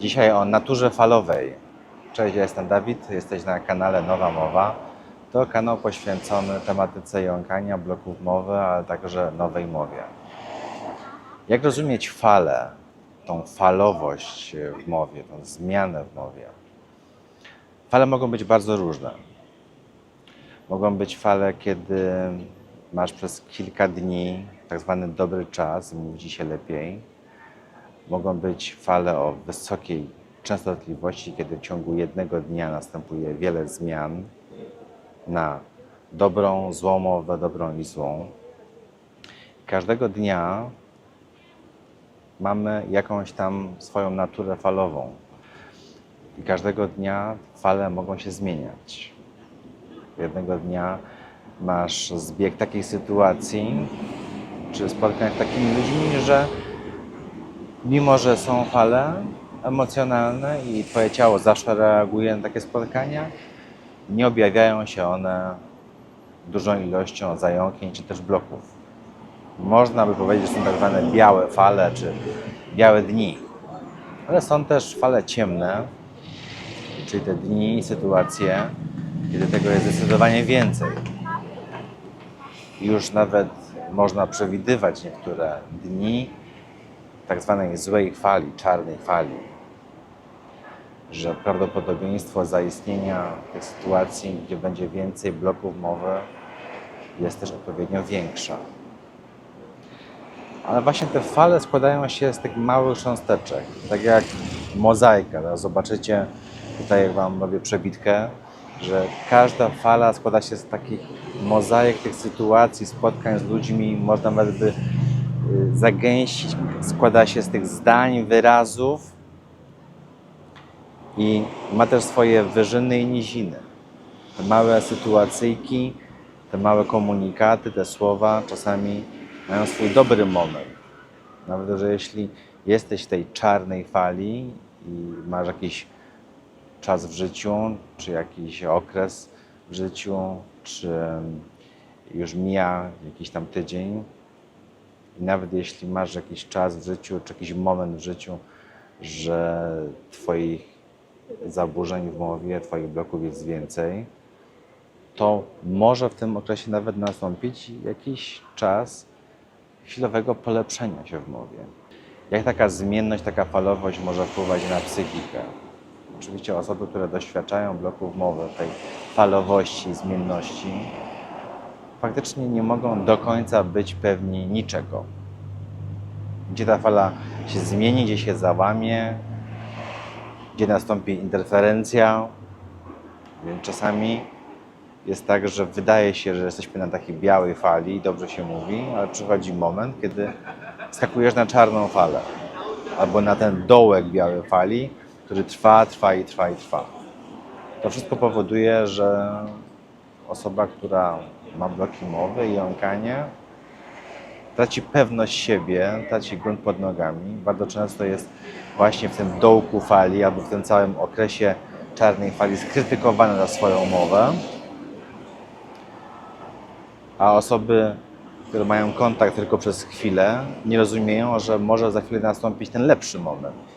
Dzisiaj o naturze falowej. Cześć, ja jestem Dawid, jesteś na kanale Nowa Mowa. To kanał poświęcony tematyce jąkania, bloków mowy, ale także nowej mowie. Jak rozumieć falę, tą falowość w mowie, tą zmianę w mowie? Fale mogą być bardzo różne. Mogą być fale, kiedy masz przez kilka dni tak zwany dobry czas, mówi się lepiej. Mogą być fale o wysokiej częstotliwości, kiedy w ciągu jednego dnia następuje wiele zmian na dobrą, złą mowę, dobrą i złą. Każdego dnia mamy jakąś tam swoją naturę falową. I każdego dnia fale mogą się zmieniać. Jednego dnia masz zbieg takiej sytuacji, czy spotkań z takimi ludźmi, że mimo, że są fale emocjonalne i Twoje ciało zawsze reaguje na takie spotkania, nie objawiają się one dużą ilością zająknięć czy też bloków. Można by powiedzieć, że są tak zwane białe fale czy białe dni, ale są też fale ciemne, czyli te dni i sytuacje, kiedy tego jest zdecydowanie więcej. Już nawet można przewidywać niektóre dni tak zwanej złej fali, czarnej fali, że prawdopodobieństwo zaistnienia tych sytuacji, gdzie będzie więcej bloków mowy, jest też odpowiednio większa. Ale właśnie te fale składają się z tych małych cząsteczek, tak jak mozaika. Teraz zobaczycie tutaj, jak Wam robię przebitkę, że każda fala składa się z takich mozaik tych sytuacji, spotkań z ludźmi, można nawet by zagęścić, składa się z tych zdań, wyrazów i ma też swoje wyżyny i niziny. Te małe sytuacyjki, te małe komunikaty, te słowa czasami mają swój dobry moment. Nawet, że jeśli jesteś w tej czarnej fali i masz jakiś czas w życiu, czy jakiś okres w życiu, czy już mija jakiś tam tydzień. I nawet jeśli masz jakiś czas w życiu, czy jakiś moment w życiu, że Twoich zaburzeń w mowie, Twoich bloków jest więcej, to może w tym okresie nawet nastąpić jakiś czas chwilowego polepszenia się w mowie. Jak taka zmienność, taka falowość może wpływać na psychikę? Oczywiście osoby, które doświadczają bloków mowy, tej falowości, zmienności, faktycznie nie mogą do końca być pewni niczego. Gdzie ta fala się zmieni, gdzie się załamie, gdzie nastąpi interferencja. Więc czasami jest tak, że wydaje się, że jesteśmy na takiej białej fali, dobrze się mówi, ale przychodzi moment, kiedy skakujesz na czarną falę albo na ten dołek białej fali, który trwa, trwa i trwa i trwa. To wszystko powoduje, że osoba, która ma bloki mowy i jąkanie, traci pewność siebie, traci grunt pod nogami. Bardzo często jest właśnie w tym dołku fali albo w tym całym okresie czarnej fali skrytykowana za swoją mowę. A osoby, które mają kontakt tylko przez chwilę, nie rozumieją, że może za chwilę nastąpić ten lepszy moment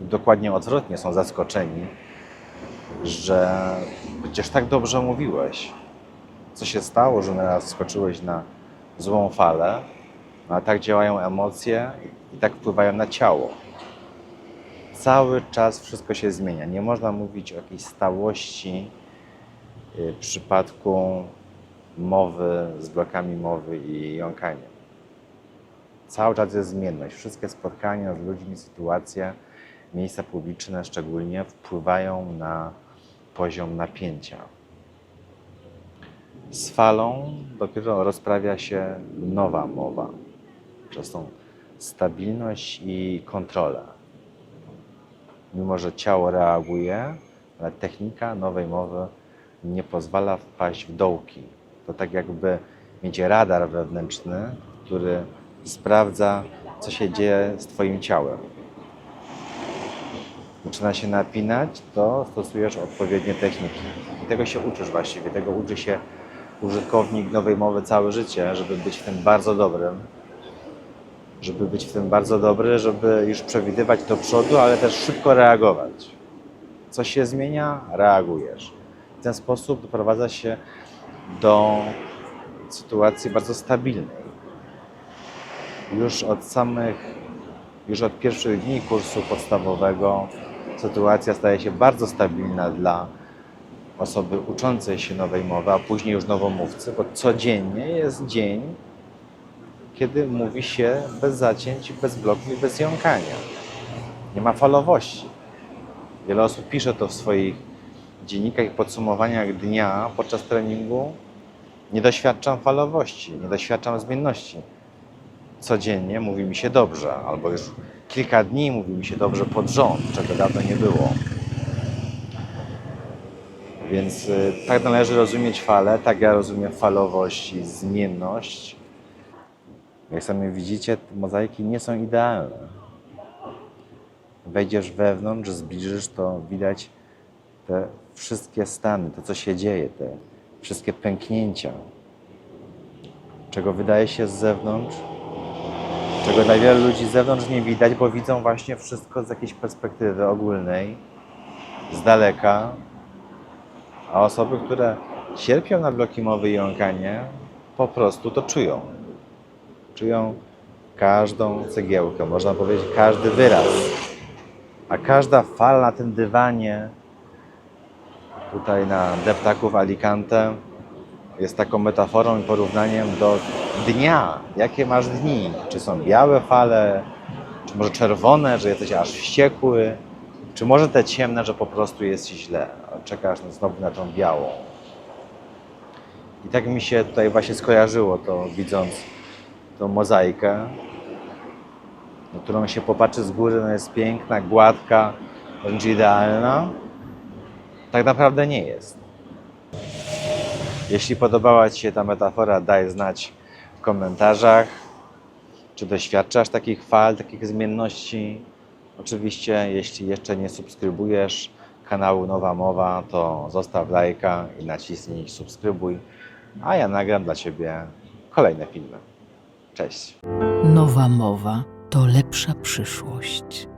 dokładnie odwrotnie, są zaskoczeni, że przecież tak dobrze mówiłeś. Co się stało, że teraz skoczyłeś na złą falę, no, a tak działają emocje i tak wpływają na ciało. Cały czas wszystko się zmienia. Nie można mówić o jakiejś stałości y, w przypadku mowy z blokami mowy i jąkaniem. Cały czas jest zmienność. Wszystkie spotkania z ludźmi, sytuacje, miejsca publiczne szczególnie wpływają na poziom napięcia. Z falą dopiero rozprawia się nowa mowa, że są stabilność i kontrola. Mimo, że ciało reaguje, ale technika nowej mowy nie pozwala wpaść w dołki. To tak jakby mieć radar wewnętrzny, który sprawdza, co się dzieje z Twoim ciałem zaczyna się napinać, to stosujesz odpowiednie techniki. I tego się uczysz właściwie, tego uczy się użytkownik nowej mowy całe życie, żeby być w tym bardzo dobrym. żeby być w tym bardzo dobry, żeby już przewidywać do przodu, ale też szybko reagować. Coś się zmienia, reagujesz. W ten sposób doprowadza się do sytuacji bardzo stabilnej. Już od samych, już od pierwszych dni kursu podstawowego sytuacja staje się bardzo stabilna dla osoby uczącej się nowej mowy, a później już nowomówcy, bo codziennie jest dzień, kiedy mówi się bez zacięć, bez bloków i bez jąkania. Nie ma falowości. Wiele osób pisze to w swoich dziennikach i podsumowaniach dnia podczas treningu. Nie doświadczam falowości, nie doświadczam zmienności. Codziennie mówi mi się dobrze, albo już kilka dni mówi mi się dobrze pod rząd, czego dawno nie było. Więc y, tak należy rozumieć falę, tak ja rozumiem falowość i zmienność. Jak sami widzicie, mozaiki nie są idealne. Wejdziesz wewnątrz, zbliżysz, to widać te wszystkie stany, to co się dzieje, te wszystkie pęknięcia, czego wydaje się z zewnątrz, czego dla wielu ludzi z zewnątrz nie widać, bo widzą właśnie wszystko z jakiejś perspektywy ogólnej, z daleka, a osoby, które cierpią na bloki mowy i jąkanie, po prostu to czują. Czują każdą cegiełkę, można powiedzieć każdy wyraz. A każda fala na tym dywanie, tutaj na deptaku w Alicante, jest taką metaforą i porównaniem do dnia. Jakie masz dni? Czy są białe fale, czy może czerwone, że jesteś aż wściekły, czy może te ciemne, że po prostu jest źle, czekasz znowu na tą białą. I tak mi się tutaj właśnie skojarzyło to, widząc tą mozaikę, na którą się popatrzy z góry, no jest piękna, gładka, wręcz idealna. Tak naprawdę nie jest. Jeśli podobała Ci się ta metafora, daj znać w komentarzach. Czy doświadczasz takich fal, takich zmienności? Oczywiście, jeśli jeszcze nie subskrybujesz kanału Nowa Mowa, to zostaw lajka i naciśnij subskrybuj, a ja nagram dla Ciebie kolejne filmy. Cześć! Nowa mowa to lepsza przyszłość.